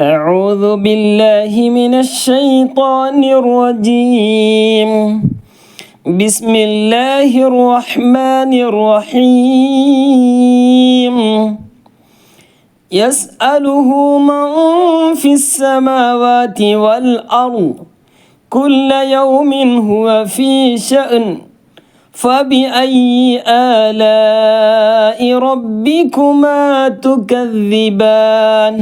أعوذ بالله من الشيطان الرجيم. بسم الله الرحمن الرحيم. يسأله من في السماوات والأرض كل يوم هو في شأن. فبأي آلاء ربكما تكذبان؟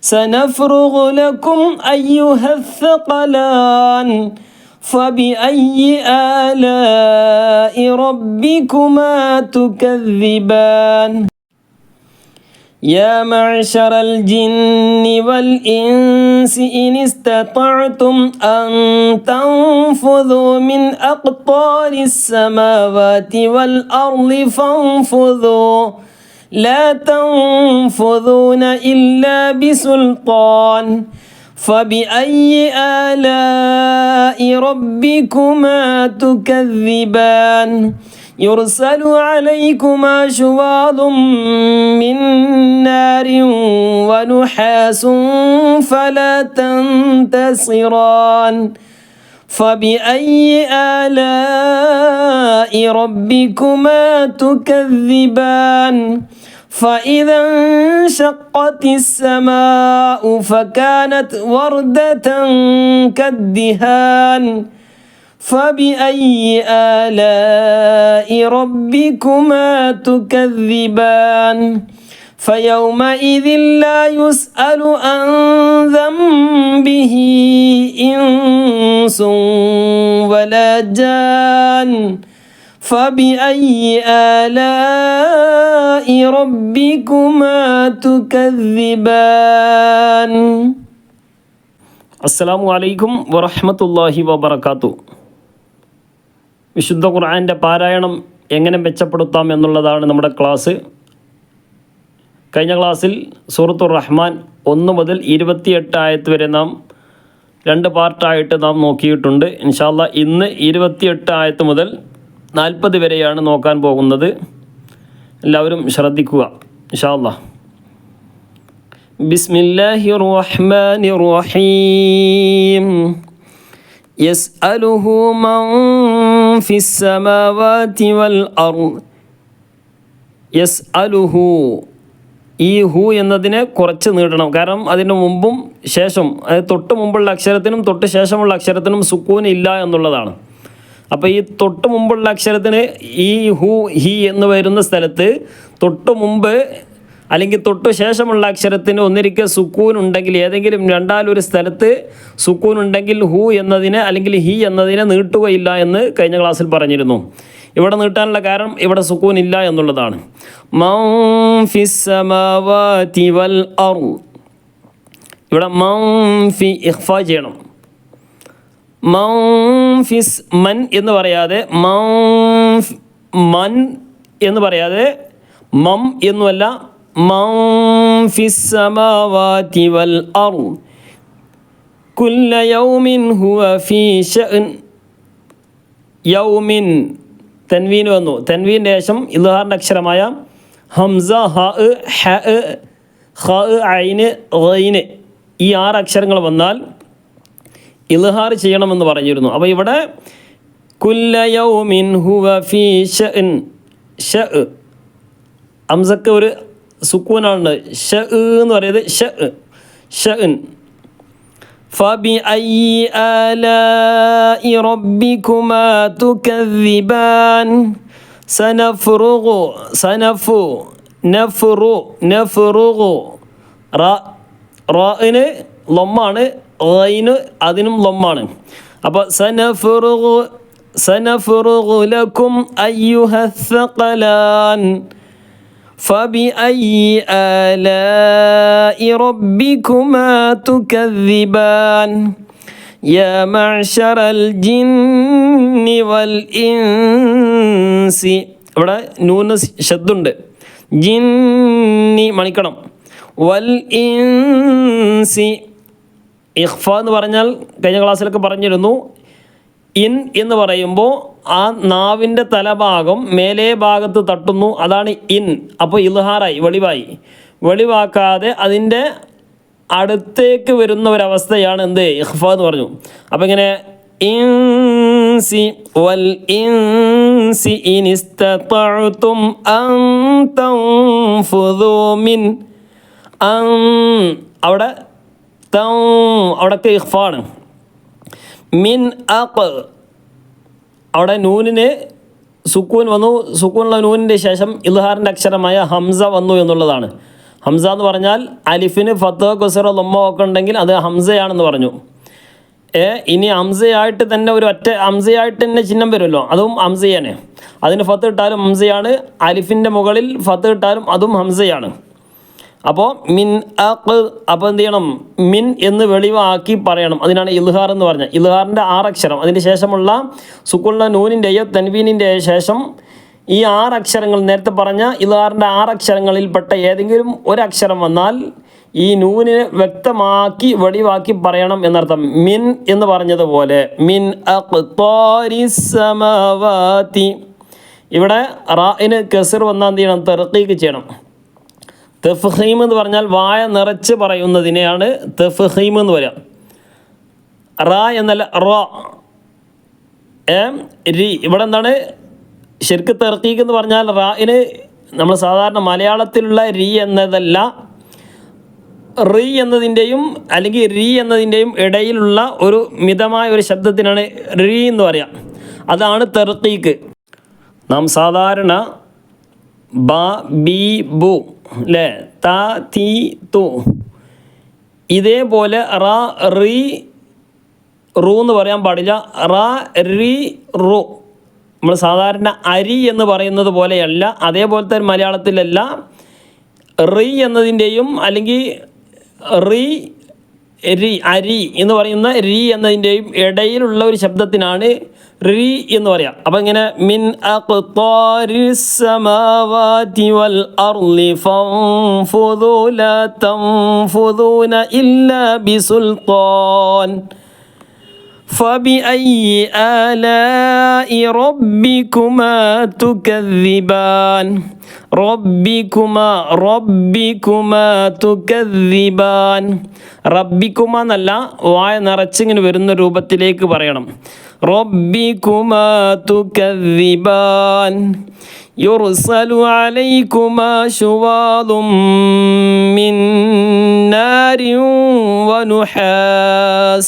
سنفرغ لكم أيها الثقلان فبأي آلاء ربكما تكذبان؟ يا معشر الجن والإنس إن استطعتم أن تنفذوا من أقطار السماوات والأرض فانفذوا. لا تنفذون إلا بسلطان. فبأي آلاء ربكما تكذبان؟ يرسل عليكما شواظ من نار ونحاس فلا تنتصران. فبأي آلاء ربكما تكذبان؟ فإذا انشقت السماء فكانت وردة كالدهان. فبأي آلاء ربكما تكذبان؟ فيومئذ لا يسأل عن ذنبه إنس ولا جان فبأي آلاء ربكما تكذبان السلام عليكم ورحمة الله وبركاته വിശുദ്ധ ഖുർആൻ്റെ പാരായണം എങ്ങനെ മെച്ചപ്പെടുത്താം എന്നുള്ളതാണ് നമ്മുടെ ക്ലാസ് കഴിഞ്ഞ ക്ലാസ്സിൽ സൂറത്തുർ റഹ്മാൻ ഒന്ന് മുതൽ ഇരുപത്തിയെട്ട് ആയത്ത് വരെ നാം രണ്ട് പാർട്ടായിട്ട് നാം നോക്കിയിട്ടുണ്ട് ഇൻഷാല്ല ഇന്ന് ഇരുപത്തിയെട്ട് ആയത്ത് മുതൽ നാൽപ്പത് വരെയാണ് നോക്കാൻ പോകുന്നത് എല്ലാവരും ശ്രദ്ധിക്കുക ഇൻഷാല്ല ബിസ്മില്ലാഹി റഹ്മാനി റഹീം يسأله من في السماوات والأرض يسأله ഈ ഹു എന്നതിനെ കുറച്ച് നീട്ടണം കാരണം അതിന് മുമ്പും ശേഷം അതായത് തൊട്ട് മുമ്പുള്ള അക്ഷരത്തിനും തൊട്ട് ശേഷമുള്ള അക്ഷരത്തിനും സുക്കൂൻ ഇല്ല എന്നുള്ളതാണ്. അപ്പോൾ ഈ തൊട്ട് മുമ്പുള്ള അക്ഷരത്തിന് ഈ ഹു ഹി എന്ന് വരുന്ന സ്ഥലത്ത് തൊട്ട് മുമ്പ് അല്ലെങ്കിൽ തൊട്ട് ശേഷമുള്ള അക്ഷരത്തിന് ഒന്നിരിക്കൽ സുക്കൂൻ ഉണ്ടെങ്കിൽ ഏതെങ്കിലും രണ്ടാലൊരു സ്ഥലത്ത് സുക്കൂൻ ഉണ്ടെങ്കിൽ ഹു എന്നതിനെ അല്ലെങ്കിൽ ഹി എന്നതിനെ നീട്ടുകയില്ല എന്ന് കഴിഞ്ഞ ക്ലാസ്സിൽ പറഞ്ഞിരുന്നു. ഇവിടെ നീട്ടാനുള്ള കാരണം ഇവിടെ സുക്കൂൻ ഇല്ല എന്നുള്ളതാണ്. ഇവിടെ ചെയ്യണം. മൗഫിസ് മൻ എന്ന് പറയാതെ മൗ മൻ എന്ന് പറയാതെ മം എന്നുമല്ല മൗഫിസ് വൽ അർ കുല്ല യൗമിൻ ഹുവ ഫീ ഷഅൻ യൗമിൻ തൻവീൻ വന്നു. തൻവീന്റെ ശേഷം ഇൽഹാറിന്റെ അക്ഷരമായ ഹംസ ഹ ഹ ഖ ഐന് ഖൈന് ഈ ആറ് അക്ഷരങ്ങൾ വന്നാൽ ഇൽഹാർ ചെയ്യണമെന്ന് പറഞ്ഞിരുന്നു. അപ്പോൾ ഇവിടെ കുല്ല യൗമിൻ ഹുവ ഫീ ഷ. ഹംസക്ക് ഒരു സുക്കൂനാണ് ഷ എന്ന് പറയുന്നത് ഷ ഷഅൻ. فبأي آلاء ربكما تكذبان سنفرغ سنفو نفرو نفرغ റ റാന് ലൊമ്മാണ് റൈന് അതിനും ലൊമ്മാണ് അപ്പോൾ സനഫുറുഗു സനഫുറുഗു ലക്കും അയ്യുഹ الثقلان فبأي آلاء ربكما تكذبان يا معشر الجن والإنس ഇവിടെ നൂന്ന് ശബ്ദമുണ്ട് ജിന്നി മണിക്കണം വൽ ഇൻസി ഇഖ്ഫ എന്ന് പറഞ്ഞാൽ കഴിഞ്ഞ ക്ലാസ്സിലൊക്കെ പറഞ്ഞിരുന്നു ഇൻ എന്ന് പറയുമ്പോൾ ആ നാവിന്റെ തലഭാഗം മേലേ ഭാഗത്ത് തട്ടുന്നു. അതാണ് ഇൻ. അപ്പോൾ ഇൽഹാറായി വെളിവായി. വെളിവാക്കാതെ അതിന്റെ അടുത്തേക്ക് വരുന്ന ഒരവസ്ഥയാണ് എന്ത്? ഇഹ്ഫ എന്ന് പറഞ്ഞു. അപ്പം ഇങ്ങനെ ഇൻസി വൽ ഇൻസി അവിടെ തൗ അവിടൊക്കെ ഇഹ്ഫാണ് മിൻ അഖ് അവിടെ നൂനിന് സുക്കൂൻ വന്നു. സുക്കൂനുള്ള നൂനിന്റെ ശേഷം ഇൽഹാറിന്റെ അക്ഷരമായ ഹംസ വന്നു എന്നുള്ളതാണ്. ഹംസ എന്ന് പറഞ്ഞാൽ അലിഫിന് ഫത്ത് കുസറോ ലൊമ്മോ ഒക്കെ ഉണ്ടെങ്കിൽ അത് ഹംസയാണെന്ന് പറഞ്ഞു. ഏ ഇനി ഹംസയായിട്ട് തന്നെ ഒരു ഒറ്റ ഹംസയായിട്ട് തന്നെ ചിഹ്നം വരുമല്ലോ. അതും ഹംസയാണ്. അതിന് ഫത്ത് ഇട്ടാലും ഹംസയാണ്. അലിഫിന്റെ മുകളിൽ ഫത്ത് ഇട്ടാലും അതും ഹംസയാണ്. അപ്പോൾ മിൻ അഖ് അപ്പോൾ എന്ത് ചെയ്യണം? മിൻ എന്ന് വെളിവാക്കി പറയണം. അതിനാണ് ഇൽഹാർ എന്ന് പറഞ്ഞത്. ഇൽഹാറിന്റെ ആറക്ഷരം. അതിന് ശേഷമുള്ള സുക്കുള്ള നൂനിന്റെയോ തൻവീനിന്റെയോ ശേഷം ഈ ആറക്ഷരങ്ങൾ നേരത്തെ പറഞ്ഞ ഇൽഹാറിന്റെ ആറക്ഷരങ്ങളിൽപ്പെട്ട ഏതെങ്കിലും ഒരക്ഷരം വന്നാൽ ഈ നൂനിനെ വ്യക്തമാക്കി വെളിവാക്കി പറയണം എന്നർത്ഥം. മിൻ എന്ന് പറഞ്ഞതുപോലെ മിൻ ഇവിടെ റായിന് കെസിർ വന്നാൽ എന്ത് ചെയ്യണം? തെറുക്കേക്ക് ചെയ്യണം. തെഫ്ഹീം എന്ന് പറഞ്ഞാൽ വായ നിറച്ച് പറയുന്നതിനെയാണ് തെഫ്ഹീം എന്ന് പറയാം. റ എന്നല്ല റ. ഏ രി. ഇവിടെ എന്താണ്? ശരിക്ക് തെർക്കീക്ക് എന്ന് പറഞ്ഞാൽ റായിന് നമ്മൾ സാധാരണ മലയാളത്തിലുള്ള രി എന്നതല്ല. റി എന്നതിന്റെയും അല്ലെങ്കിൽ രി എന്നതിന്റെയും ഇടയിലുള്ള ഒരു മിതമായ ഒരു ശബ്ദത്തിനാണ് റി എന്ന് പറയാം. അതാണ് തെർക്കീക്ക് നാം സാധാരണ ബ ബി ബു അല്ലേ ത തീ തു. ഇതേപോലെ റ റി റു എന്ന് പറയാൻ പാടില്ല. റ റി റു. നമ്മൾ സാധാരണ അരി എന്ന് പറയുന്നത് പോലെയല്ല. അതേപോലത്തെ മലയാളത്തിലല്ല. റി എന്നതിന്റെയും അല്ലെങ്കിൽ റി രി അരി എന്ന് പറയുന്ന രി എന്നതിന്റെയും ഇടയിലുള്ള ഒരു ശബ്ദത്തിനാണ് റി എന്ന് പറയാം അപ്പം ഇങ്ങനെ മിൻ അഖ്താരിസ്സമാവാതി വൽ അർളി ഫൻഫുദു ലാ തൻഫുദൂന ഇല്ലാ ബിസുൽത്താൻ فبأي آلاء ربكما تكذبان ربكما ربكما تكذبان റബ്ബിക്കുമ എന്നല്ല വായ നിറച്ചിങ്ങനെ വരുന്ന രൂപത്തിലേക്ക് പറയണം റബ്ബിക്കുമാ തുകദ്ദിബാൻ يرسل عليكما شواظ من نار ونحاس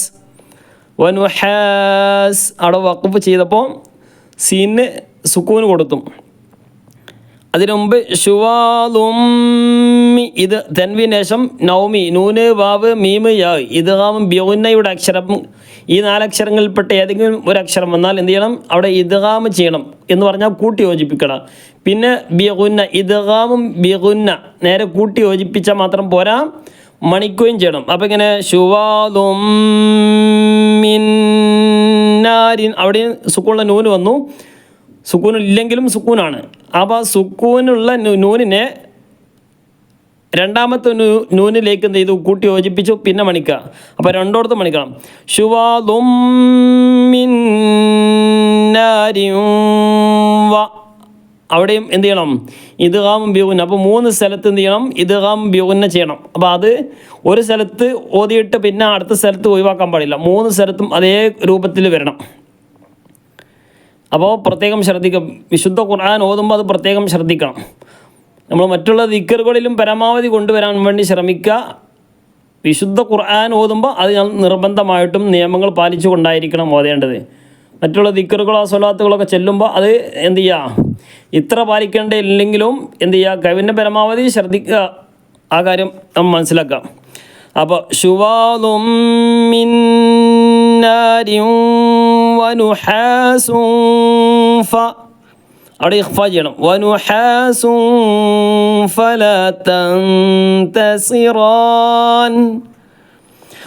വനുഹാസ് അവിടെ വക്കുഫ് ചെയ്തപ്പോൾ സീന് സുക്കൂന് കൊടുത്തു അതിനു മുമ്പ് ഷുവാലുമ്മി ഇത് തെൻവിന് ശേഷം നൗമി നൂന് വാവ് മീമ് യാ ഇദ്ഗാമും ബ്യൗന്നയുടെ അക്ഷരം ഈ നാലക്ഷരങ്ങളിൽപ്പെട്ട ഏതെങ്കിലും ഒരു അക്ഷരം വന്നാൽ എന്ത് ചെയ്യണം? അവിടെ ഇദ്ഗാമ് ചെയ്യണം എന്ന് പറഞ്ഞാൽ കൂട്ടി യോജിപ്പിക്കണം. പിന്നെ ബിഗുന്ന ഇദ്ഹാമും ബിഗുന്ന നേരെ കൂട്ടി യോജിപ്പിച്ചാൽ മാത്രം പോരാ മണിക്കുകയും ചെയ്യണം. അപ്പം ഇങ്ങനെ ഷുവാലും അവിടെയും അവിടെ സുക്കൂണിലെ നൂന് വന്നു. സുക്കൂൻ ഇല്ലെങ്കിലും സുക്കൂനാണ്. അപ്പോൾ സുക്കൂനുള്ള നൂനിനെ രണ്ടാമത്തെ നൂ നൂനിലേക്ക് എന്ത് ചെയ്തു? കൂട്ടി യോജിപ്പിച്ചു. പിന്നെ മണിക്കുക അപ്പോൾ രണ്ടോടത്ത് മണിക്കണം. ശുവാദും അവിടെയും എന്ത് ചെയ്യണം? ഇദ്ഗാമും ബ്യൂന്ന അപ്പോൾ മൂന്ന് സ്ഥലത്ത് എന്ത് ചെയ്യണം? ഇദ്ഗാമും ബ്യൂന്ന ചെയ്യണം. അപ്പോൾ അത് ഒരു സ്ഥലത്ത് ഓതിയിട്ട് പിന്നെ അടുത്ത സ്ഥലത്ത് ഒഴിവാക്കാൻ പാടില്ല. മൂന്ന് സ്ഥലത്തും അതേ രൂപത്തിൽ വരണം. അപ്പോൾ പ്രത്യേകം ശ്രദ്ധിക്കും വിശുദ്ധ ഖുർആൻ ഓതുമ്പോൾ അത് പ്രത്യേകം ശ്രദ്ധിക്കണം. നമ്മൾ മറ്റുള്ള ദിക്കറുകളിലും പരമാവധി കൊണ്ടുവരാൻ വേണ്ടി ശ്രമിക്കുക വിശുദ്ധ ഖുർആൻ ഓതുമ്പോൾ അത് നിർബന്ധമായിട്ടും നിയമങ്ങൾ പാലിച്ചുകൊണ്ടായിരിക്കണം ഓതേണ്ടത്. മറ്റുള്ള ദിക്കറുകളോ സ്വലാത്തുകളൊക്കെ ചെല്ലുമ്പോൾ അത് എന്ത് ചെയ്യുക ഇത്ര പാലിക്കേണ്ടതില്ലെങ്കിലും എന്ത് ചെയ്യുക കവിന്റെ പരമാവധി ശ്രദ്ധിക്കുക ആ കാര്യം നമ്മൾ മനസ്സിലാക്കാം. അപ്പോൾ ശുവാലും ونحاس ف أريخ فجر. ونحاس فلا تنتصران.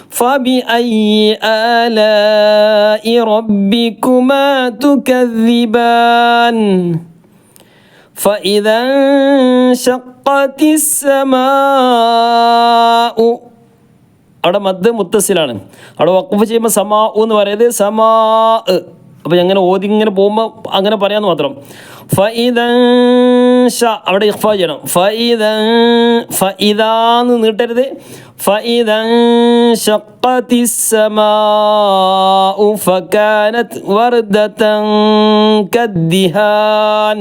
فبأي آلاء ربكما تكذبان؟ فإذا انشقت السماء അവിടെ മദ് മുത്തസിലാണ് അവിടെ വക്കുഫ് ചെയ്യുമ്പോൾ സമാ എന്ന് പറയുന്നത് സമാ അപ്പോൾ എങ്ങനെ ഓതി ഇങ്ങനെ പോകുമ്പോൾ അങ്ങനെ പറയാമെന്ന് മാത്രം ഫഇദൻ ഷ അവിടെ ഇഖ്ഫ ചെയ്യണം ഫഇദൻ ഫഇദാന്ന് നീട്ടരുത് ഫഇദൻ ഷഖത്തി السماء فكانت وردة كالدهان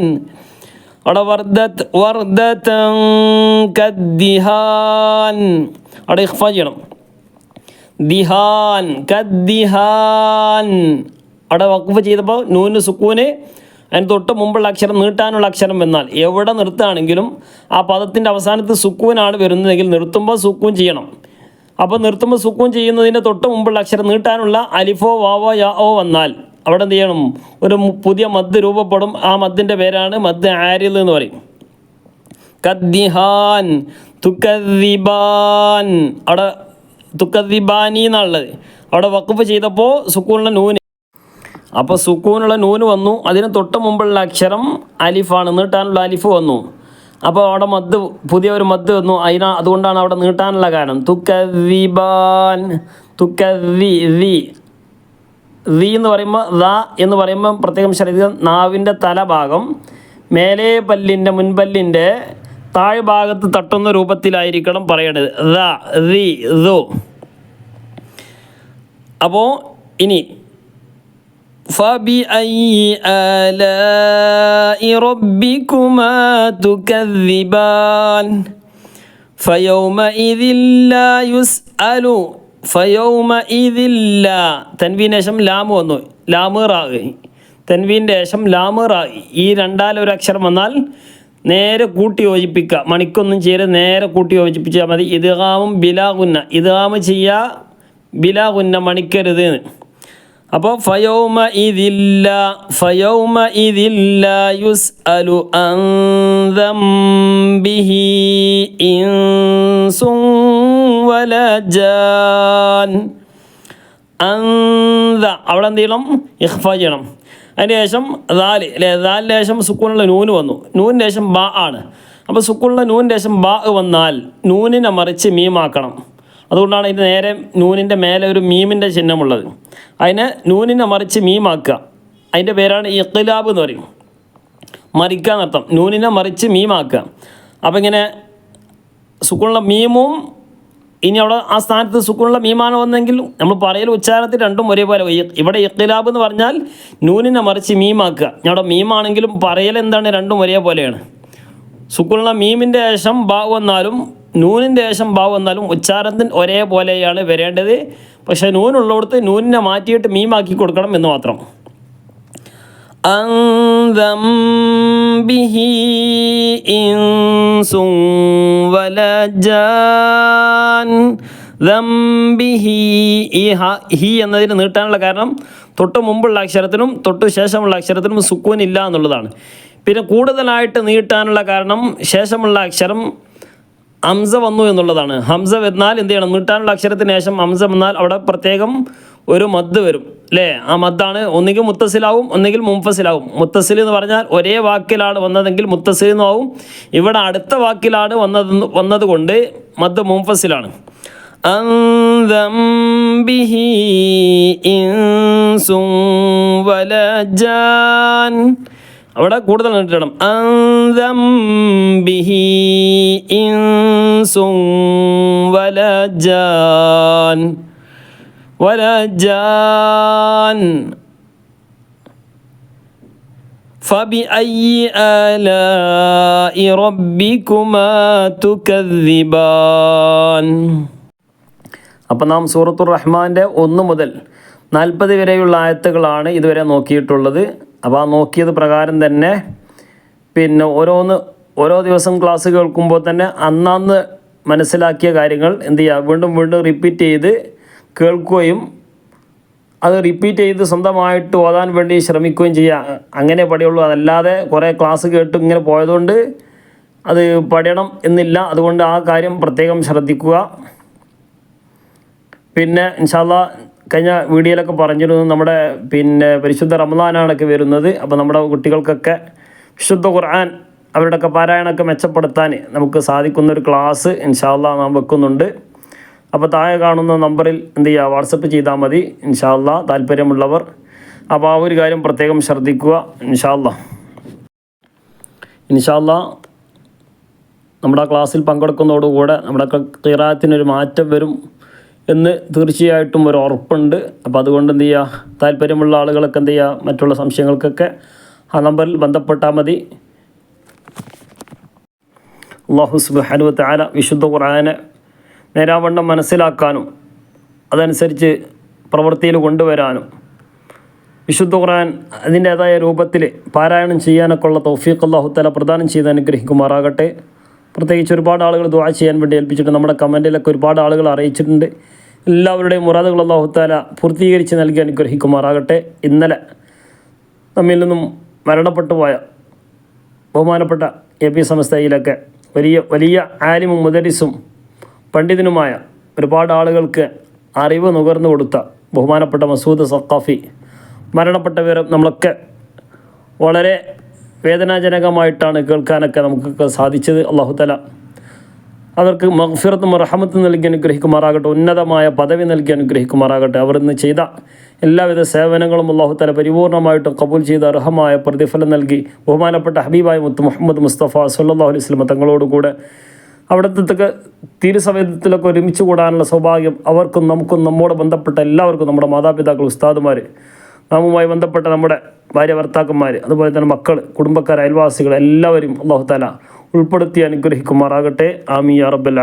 അവിടെ വർദ്ധത്ത് വർദ്ധത്തം കദ്ദിഹാൻ അവിടെ ഇഖ്ഫ ചെയ്യണം ദിഹാൻ കദ്ദിഹാൻ. അവിടെ വക്കുഫ് ചെയ്തപ്പോൾ നൂന് സുക്കൂന് അതിന് തൊട്ട് മുമ്പുള്ള അക്ഷരം നീട്ടാനുള്ള അക്ഷരം വന്നാൽ എവിടെ നിർത്തുകയാണെങ്കിലും ആ പദത്തിന്റെ അവസാനത്ത് സുക്കൂനാണ് വരുന്നതെങ്കിൽ നിർത്തുമ്പോൾ സുക്കൂൻ ചെയ്യണം. അപ്പോൾ നിർത്തുമ്പോൾ സുക്കൂൻ ചെയ്യുന്നതിന്റെ തൊട്ട് മുമ്പുള്ള അക്ഷരം നീട്ടാനുള്ള അലിഫോ വാവോ യാ ഓ വന്നാൽ അവിടെ എന്ത് ചെയ്യണം? ഒരു പുതിയ മദ് രൂപപ്പെടും. ആ മദ്ദിന്റെ പേരാണ് മദ് ആരിൽ എന്ന് പറയും. കദ്ദിഹാൻ തുക്കദ്ദിബാൻ. അവിടെ തുക്കദ്ദിബാനി എന്നുള്ളത് അവിടെ വക്കുപ്പ് ചെയ്തപ്പോൾ സുക്കൂണിലെ നൂന്. അപ്പോൾ സുക്കൂനുള്ള നൂന് വന്നു. അതിന് തൊട്ട് മുമ്പുള്ള അക്ഷരം അലിഫാണ്. നീട്ടാനുള്ള അലിഫ് വന്നു. അപ്പോൾ അവിടെ മദ് പുതിയ ഒരു മദ് വന്നു. അതിനാ അതുകൊണ്ടാണ് അവിടെ നീട്ടാനുള്ള കാരണം. തുക്കദിബാൻ തുക്കദി ദി. ദി എന്ന് പറയുമ്പോൾ ദ എന്ന് പറയുമ്പോൾ പ്രത്യേകം ശ്രദ്ധിക്കുക. നാവിന്റെ തലഭാഗം മേലേ പല്ലിന്റെ മുൻപല്ലിന്റെ താഴ്ഭാഗത്ത് തട്ടുന്ന രൂപത്തിലായിരിക്കണം പറയേണ്ടത് ദ ദി ദു അപ്പോൾ ഇനി فبأي آلاء ربكما تكذبان فيومئذ لا يسأل فيومئذ لا തൻവീന് ശേഷം ലാമ് വന്നു ലാമ് റാ തൻവീൻ്റെ ശേഷം ലാമ് റാ ഈ രണ്ടാലൊരു അക്ഷരം വന്നാൽ നേരെ കൂട്ടി യോജിപ്പിക്കുക. മണിക്കൊന്നും ചെയ്ത് നേരെ കൂട്ടി യോജിപ്പിച്ചാൽ മതി. ഇദ്ഗാമും ബിലാകുന്ന ഇദ്ഗാമ് ചെയ്യുക ബിലാകുന്ന മണിക്കരുത്. അപ്പോൾ ഫയോമ ഇതില്ല ഫയോമ ഇതില്ല യുസ് അലു അന്തംബിഹി ഇൻസും വലജാൻ അന്ത അവിടെ എന്ത് ചെയ്യണം? ഇഹ്ഫ ചെയ്യണം. അതിന് ശേഷം ദാൽ അല്ലേ? ദാലിന് ശേഷം സുക്കൂണുള്ള നൂന് വന്നു. നൂനിന് ശേഷം ബാ ആണ്. അപ്പോൾ സുക്കൂണുള്ള നൂനിന് ശേഷം ബാ വന്നാൽ നൂനിനെ മറിച്ച് മീമാക്കണം. അതുകൊണ്ടാണ് ഇതിന് നേരെ നൂനിന്റെ മേലെ ഒരു മീമിന്റെ ചിഹ്നമുള്ളത്. അതിനെ നൂനിനെ മറിച്ച് മീമാക്കുക. അതിന്റെ പേരാണ് ഇഖ്ലാബ് എന്ന് പറയും. മറിക്കുക എന്നർത്ഥം. നൂനിനെ മറിച്ച് മീമാക്കുക. അപ്പോൾ ഇങ്ങനെ സുക്കൂണുള്ള മീമും ഇനി അവിടെ ആ സ്ഥാനത്ത് സുക്കൂണുള്ള മീമാണ് വന്നെങ്കിൽ നമ്മൾ പറയൽ ഉച്ചാരണത്തിൽ രണ്ടും ഒരേപോലെ ഇവിടെ ഇഖ്തിലാബ് എന്ന് പറഞ്ഞാൽ നൂനിനെ മറിച്ച് മീമാക്കുക. ഇനി അവിടെ മീമാണെങ്കിലും പറയൽ എന്താണ് രണ്ടും ഒരേപോലെയാണ്. സുക്കൂണുള്ള മീമിന്റെ ശേഷം ബാ വന്നാലും നൂനിന്റെ ശേഷം ബാ വന്നാലും ഉച്ചാരണത്തിന് ഒരേപോലെയാണ് വരേണ്ടത്. പക്ഷേ നൂനുള്ളിടത്ത് നൂനിനെ മാറ്റിയിട്ട് മീമാക്കി കൊടുക്കണം എന്ന് മാത്രം. അന്തം ബിഹി ഇൻസും വലജാൻ ഹി എന്നതിന് നീട്ടാനുള്ള കാരണം തൊട്ട് മുമ്പുള്ള അക്ഷരത്തിനും തൊട്ട് ശേഷമുള്ള അക്ഷരത്തിനും സുക്കൂൻ ഇല്ല എന്നുള്ളതാണ്. പിന്നെ കൂടുതലായിട്ട് നീട്ടാനുള്ള കാരണം ശേഷമുള്ള അക്ഷരം ഹംസ വന്നു എന്നുള്ളതാണ്. ഹംസ വന്നാൽ എന്ത് ചെയ്യണം? നീട്ടാനുള്ള അക്ഷരത്തിന് ശേഷം ഹംസ വന്നാൽ അവിടെ പ്രത്യേകം ഒരു മദ് വരും. അല്ലേ ആ മദ്ദാണ് ഒന്നുകിൽ മുത്തസിലാവും ഒന്നുകിൽ മുംഫസിലാവും. മുത്തസിൽ എന്ന് പറഞ്ഞാൽ ഒരേ വാക്കിലാണ് വന്നതെങ്കിൽ മുത്തസിൽ ഇവിടെ അടുത്ത വാക്കിലാണ് വന്നത് വന്നത് കൊണ്ട് മദ് മുംഫസിലാണ്. അന്തം ബിഹി ഇൻസും വലജാൻ അവിടെ കൂടുതൽ നീട്ടണം അന്തം ബിഹി ഇൻസും വലജാൻ വലജാൻ فبأي آلاء ربكما تكذبان അപ്പം നാം സൂറത്തുർ റഹ്മാൻ്റെ ഒന്ന് മുതൽ നാൽപ്പത് വരെയുള്ള ആയത്തുകളാണ് ഇതുവരെ നോക്കിയിട്ടുള്ളത് അപ്പോൾ ആ നോക്കിയത് പ്രകാരം തന്നെ പിന്നെ ഓരോന്ന് ഓരോ ദിവസം ക്ലാസ് കേൾക്കുമ്പോൾ തന്നെ അന്നന്ന് മനസ്സിലാക്കിയ കാര്യങ്ങൾ എന്ത് ചെയ്യുക വീണ്ടും വീണ്ടും റിപ്പീറ്റ് ചെയ്ത് കേൾക്കുകയും അത് റിപ്പീറ്റ് ചെയ്ത് സ്വന്തമായിട്ട് ഓതാൻ വേണ്ടി ശ്രമിക്കുകയും ചെയ്യുക അങ്ങനെ പടിയുള്ളൂ അതല്ലാതെ കുറേ ക്ലാസ് കേട്ട് ഇങ്ങനെ പോയതുകൊണ്ട് അത് പഠിയണം എന്നില്ല. അതുകൊണ്ട് ആ കാര്യം പ്രത്യേകം ശ്രദ്ധിക്കുക. പിന്നെ ഇൻഷാല്ല കഴിഞ്ഞ വീഡിയോയിലൊക്കെ പറഞ്ഞിരുന്നു നമ്മുടെ പിന്നെ പരിശുദ്ധ റമദാനാണൊക്കെ വരുന്നത്. അപ്പോൾ നമ്മുടെ കുട്ടികൾക്കൊക്കെ വിശുദ്ധ ഖുർആൻ അവരുടെയൊക്കെ പാരായണമൊക്കെ മെച്ചപ്പെടുത്താൻ നമുക്ക് സാധിക്കുന്നൊരു ക്ലാസ് ഇൻഷാല്ല നാം വെക്കുന്നുണ്ട്. അപ്പോൾ താഴെ കാണുന്ന നമ്പറിൽ എന്ത് ചെയ്യുക വാട്സപ്പ് ചെയ്താൽ മതി. ഇൻഷാല്ല താല്പര്യമുള്ളവർ അപ്പോൾ ആ ഒരു കാര്യം പ്രത്യേകം ശ്രദ്ധിക്കുക ഇൻഷാല്ല ഇൻഷാല്ല നമ്മുടെ ക്ലാസ്സിൽ പങ്കെടുക്കുന്നതോടുകൂടെ നമ്മുടെ കിറാത്തിനൊരു മാറ്റം വരും. എന്ന് തീർച്ചയായിട്ടും ഒരു ഉറപ്പുണ്ട്. അപ്പോൾ അതുകൊണ്ട് എന്ത് ചെയ്യുക താല്പര്യമുള്ള ആളുകളൊക്കെ എന്ത് ചെയ്യുക മറ്റുള്ള സംശയങ്ങൾക്കൊക്കെ ആ നമ്പറിൽ ബന്ധപ്പെട്ടാൽ മതി. അള്ളാഹു സുബ്ഹാനഹു വ തആല വിശുദ്ധ ഖുർആനെ നേരാവണ്ണം മനസ്സിലാക്കാനും അതനുസരിച്ച് പ്രവൃത്തിയിൽ കൊണ്ടുവരാനും വിശുദ്ധ ഖുർആൻ അതിന്റേതായ രൂപത്തിൽ പാരായണം ചെയ്യാനൊക്കെ ഉള്ള തൗഫീഖ് അള്ളാഹു തആല പ്രദാനം ചെയ്ത് അനുഗ്രഹിക്കുമാറാകട്ടെ. പ്രത്യേകിച്ച് ഒരുപാട് ആളുകൾ ദുവാ ചെയ്യാൻ വേണ്ടി ഏൽപ്പിച്ചിട്ടുണ്ട്. നമ്മുടെ കമന്റിലൊക്കെ ഒരുപാട് ആളുകൾ അറിയിച്ചിട്ടുണ്ട്. എല്ലാവരുടെയും മുറാദുകൾ അള്ളാഹുത്താല പൂർത്തീകരിച്ച് നൽകി അനുഗ്രഹിക്കുമാറാകട്ടെ. ഇന്നലെ നമ്മിൽ നിന്നും മരണപ്പെട്ടു പോയ ബഹുമാനപ്പെട്ട എ പി സംസ്ഥയിലൊക്കെ വലിയ വലിയ ആലിമും മുദരിസും പണ്ഡിതനുമായ ഒരുപാട് ആളുകൾക്ക് അറിവ് നുകർന്നു കൊടുത്ത ബഹുമാനപ്പെട്ട മസൂദ് സഖാഫി മരണപ്പെട്ട വിവരം നമ്മളൊക്കെ വളരെ വേദനാജനകമായിട്ടാണ് കേൾക്കാനൊക്കെ നമുക്കൊക്കെ സാധിച്ചത് അള്ളാഹുതല അവർക്ക് മഗ്ഫിറത്തും റഹമത്തും നൽകി അനുഗ്രഹിക്കുമാറാകട്ടെ ഉന്നതമായ പദവി നൽകി അനുഗ്രഹിക്കുമാറാകട്ടെ. അവർ ഇന്ന് ചെയ്ത എല്ലാവിധ സേവനങ്ങളും അള്ളാഹു തല പരിപൂർണമായിട്ടും കബൂൽ ചെയ്ത അർഹമായ പ്രതിഫലം നൽകി. ബഹുമാനപ്പെട്ട ഹബീബായ മുത്ത് മുഹമ്മദ് മുസ്തഫ സല്ലാഹു അലൈഹി സ്വലമ തങ്ങളോടുകൂടെ അവിടുത്തെ തീരുസമയത്തിലൊക്കെ ഒരുമിച്ച് കൂടാനുള്ള സൗഭാഗ്യം അവർക്കും നമുക്കും നമ്മോട് ബന്ധപ്പെട്ട എല്ലാവർക്കും നമ്മുടെ മാതാപിതാക്കൾ ഉസ്താദുമാർ നാമുമായി ബന്ധപ്പെട്ട നമ്മുടെ ഭാര്യ ഭർത്താക്കന്മാർ അതുപോലെ തന്നെ മക്കൾ കുടുംബക്കാർ അയൽവാസികൾ എല്ലാവരും അള്ളാഹു താല ഉൾപ്പെടുത്തി അനുഗ്രഹിക്കുമാറാകട്ടെ. ആമി അറബൽ